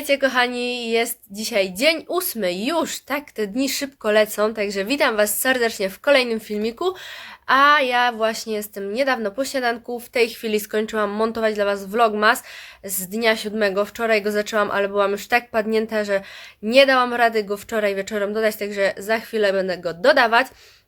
Słuchajcie, kochani, jest dzisiaj dzień ósmy, już, tak, te dni szybko lecą, także witam Was serdecznie w kolejnym filmiku, a ja właśnie jestem niedawno po śniadanku, w tej chwili skończyłam montować dla Was vlogmas z dnia siódmego, wczoraj go zaczęłam, ale byłam już tak padnięta, że nie dałam rady go wczoraj wieczorem dodać, także za chwilę będę go dodawać.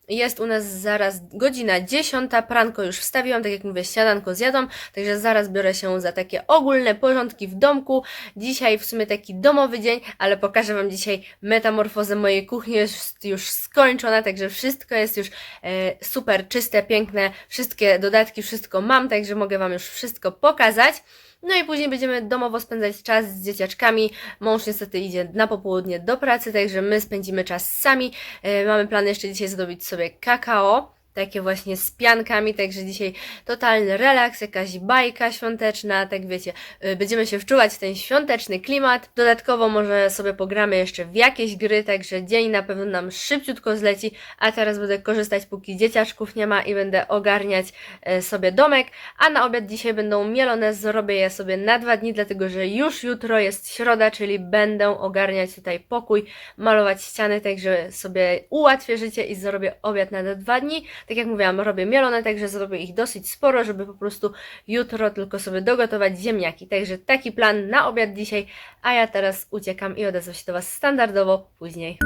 Jest u nas zaraz godzina 10, pranko już wstawiłam, tak jak mówię, śniadanko zjadłam, także zaraz biorę się za takie ogólne porządki w domku. Dzisiaj w sumie taki domowy dzień, ale pokażę Wam dzisiaj metamorfozę mojej kuchni, jest już skończona, także wszystko jest już e, super czyste, piękne, wszystkie dodatki, wszystko mam, także mogę Wam już wszystko pokazać. No i później będziemy domowo spędzać czas z dzieciaczkami. Mąż niestety idzie na popołudnie do pracy, także my spędzimy czas sami. E, mamy plany jeszcze dzisiaj zdobyć sobie kakao. Takie właśnie z piankami, także dzisiaj totalny relaks, jakaś bajka świąteczna, tak wiecie, y, będziemy się wczuwać w ten świąteczny klimat. Dodatkowo może sobie pogramy jeszcze w jakieś gry, także dzień na pewno nam szybciutko zleci, a teraz będę korzystać póki dzieciaczków nie ma i będę ogarniać e, sobie domek, a na obiad dzisiaj będą mielone, zrobię je sobie na dwa dni, dlatego że już jutro jest środa, czyli będę ogarniać tutaj pokój, malować ściany, także sobie ułatwię życie i zrobię obiad na dwa dni. Tak jak mówiłam, robię mielone, także zrobię ich dosyć sporo, żeby po prostu jutro tylko sobie dogotować ziemniaki. Także taki plan na obiad dzisiaj, a ja teraz uciekam i odezwę się do Was standardowo później.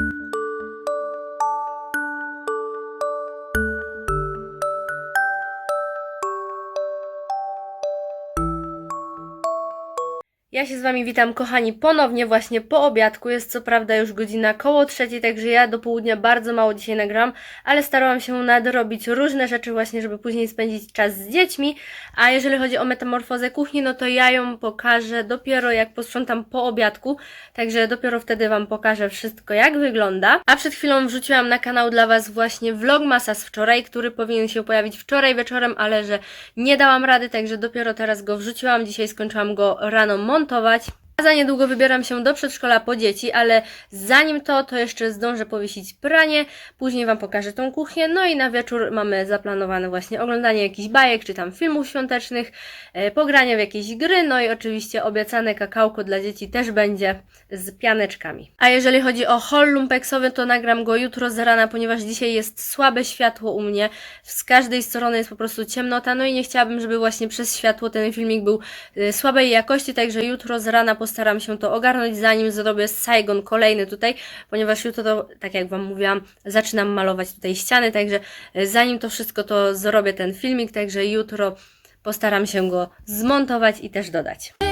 Ja się z Wami witam, kochani, ponownie właśnie po obiadku. Jest co prawda już godzina koło trzeciej, także ja do południa bardzo mało dzisiaj nagram, ale starałam się nadrobić różne rzeczy właśnie, żeby później spędzić czas z dziećmi. A jeżeli chodzi o metamorfozę kuchni, no to ja ją pokażę dopiero jak posprzątam po obiadku, także dopiero wtedy Wam pokażę wszystko jak wygląda. A przed chwilą wrzuciłam na kanał dla Was właśnie vlogmasa z wczoraj, który powinien się pojawić wczoraj wieczorem, ale że nie dałam rady, także dopiero teraz go wrzuciłam. Dzisiaj skończyłam go rano montować. A za niedługo wybieram się do przedszkola po dzieci, ale zanim to, to jeszcze zdążę powiesić pranie, później Wam pokażę tą kuchnię, no i na wieczór mamy zaplanowane właśnie oglądanie jakichś bajek, czy tam filmów świątecznych, e, pogranie w jakieś gry, no i oczywiście obiecane kakałko dla dzieci też będzie z pianeczkami. A jeżeli chodzi o haul lumpeksowy, to nagram go jutro z rana, ponieważ dzisiaj jest słabe światło u mnie, z każdej strony jest po prostu ciemnota, no i nie chciałabym, żeby właśnie przez światło ten filmik był e, słabej jakości, także jutro z rana postaram się to ogarnąć, zanim zrobię Saigon kolejny tutaj, ponieważ jutro, tak jak Wam mówiłam, zaczynam malować tutaj ściany, także e, zanim to wszystko to zrobię ten filmik, także jutro postaram się go zmontować i też dodać.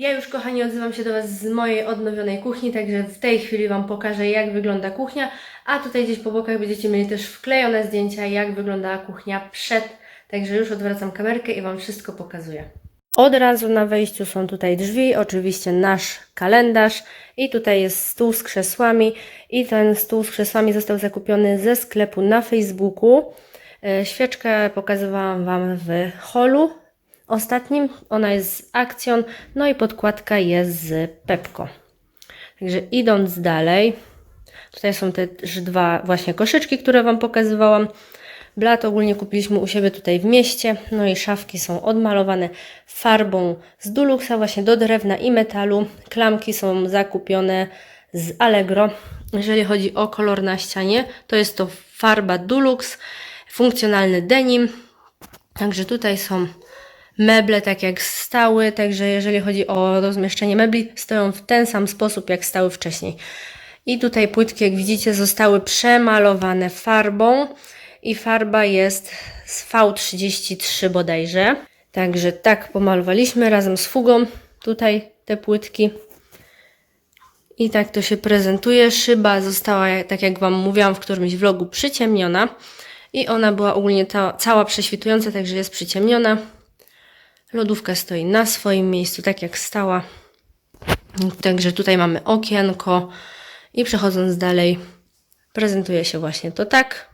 Ja już, kochani, odzywam się do Was z mojej odnowionej kuchni, także w tej chwili Wam pokażę, jak wygląda kuchnia, a tutaj gdzieś po bokach będziecie mieli też wklejone zdjęcia, jak wyglądała kuchnia przed, także już odwracam kamerkę i Wam wszystko pokazuję. Od razu na wejściu są tutaj drzwi, oczywiście nasz kalendarz. I tutaj jest stół z krzesłami. I ten stół z krzesłami został zakupiony ze sklepu na Facebooku. E, Świeczkę pokazywałam Wam w holu ostatnim, ona jest z akcją, no i podkładka jest z Pepko. Także idąc dalej, tutaj są też dwa właśnie koszyczki, które Wam pokazywałam. Blat ogólnie kupiliśmy u siebie tutaj w mieście, no i szafki są odmalowane farbą z Duluxa właśnie do drewna i metalu. Klamki są zakupione z Allegro. Jeżeli chodzi o kolor na ścianie, to jest to farba Dulux, funkcjonalny denim. Także tutaj są meble tak jak stały, także jeżeli chodzi o rozmieszczenie mebli, stoją w ten sam sposób jak stały wcześniej. I tutaj płytki, jak widzicie, zostały przemalowane farbą i farba jest z V33 bodajże. Także tak pomalowaliśmy razem z fugą tutaj te płytki. I tak to się prezentuje. Szyba została, tak jak Wam mówiłam w którymś vlogu, przyciemniona. i ona była ogólnie ta, cała prześwitująca, także jest przyciemniona. Lodówka stoi na swoim miejscu, tak jak stała. Także tutaj mamy okienko i przechodząc dalej, prezentuje się właśnie to tak.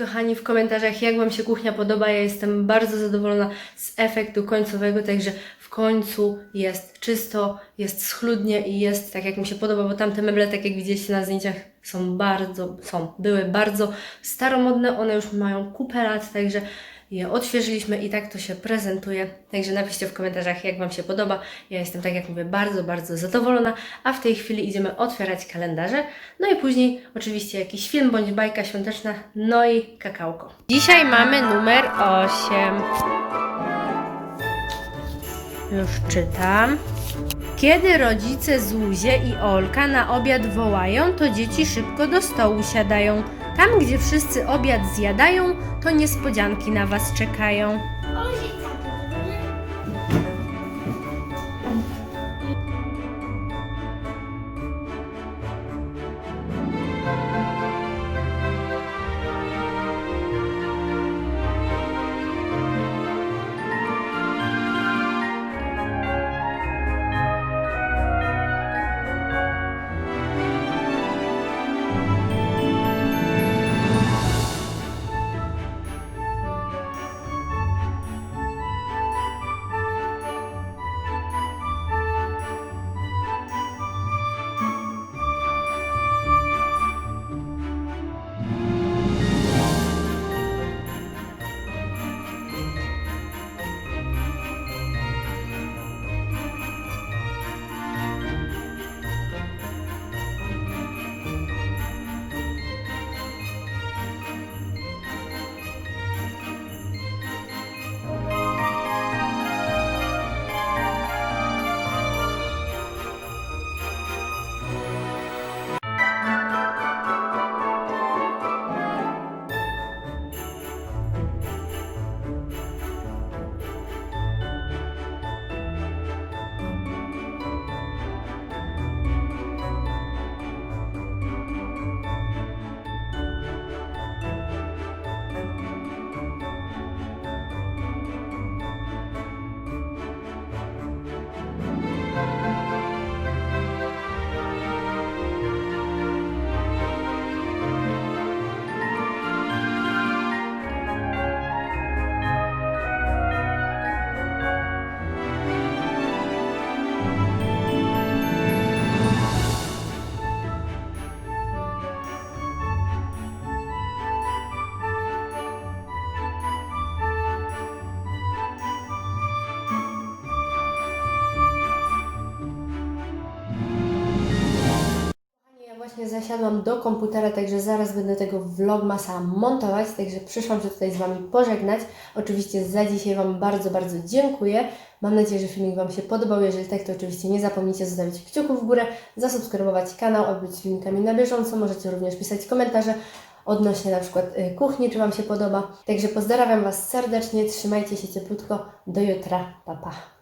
Kochani, w komentarzach, jak Wam się kuchnia podoba. Ja jestem bardzo zadowolona z efektu końcowego, także w końcu jest czysto, jest schludnie i jest tak, jak mi się podoba, bo tamte meble, tak jak widzieliście na zdjęciach, są bardzo, są, były bardzo staromodne. One już mają kupę lat, także je odświeżyliśmy i tak to się prezentuje. Także napiszcie w komentarzach, jak Wam się podoba. Ja jestem, tak jak mówię, bardzo, bardzo zadowolona, a w tej chwili idziemy otwierać kalendarze. No i później oczywiście jakiś film bądź bajka świąteczna, no i kakałko. Dzisiaj mamy numer 8. Już czytam. Kiedy rodzice Zuzie i Olka na obiad wołają, to dzieci szybko do stołu siadają. Tam, gdzie wszyscy obiad zjadają, to niespodzianki na was czekają. Zasiadłam do komputera, także zaraz będę tego vlogmasa montować, także przyszłam się tutaj z Wami pożegnać. Oczywiście za dzisiaj Wam bardzo, bardzo dziękuję. Mam nadzieję, że filmik Wam się podobał. Jeżeli tak, to oczywiście nie zapomnijcie zostawić kciuków w górę, zasubskrybować kanał, aby być filmikami na bieżąco. Możecie również pisać komentarze odnośnie na przykład y, kuchni, czy Wam się podoba. Także pozdrawiam Was serdecznie, trzymajcie się cieplutko. Do jutra, pa pa.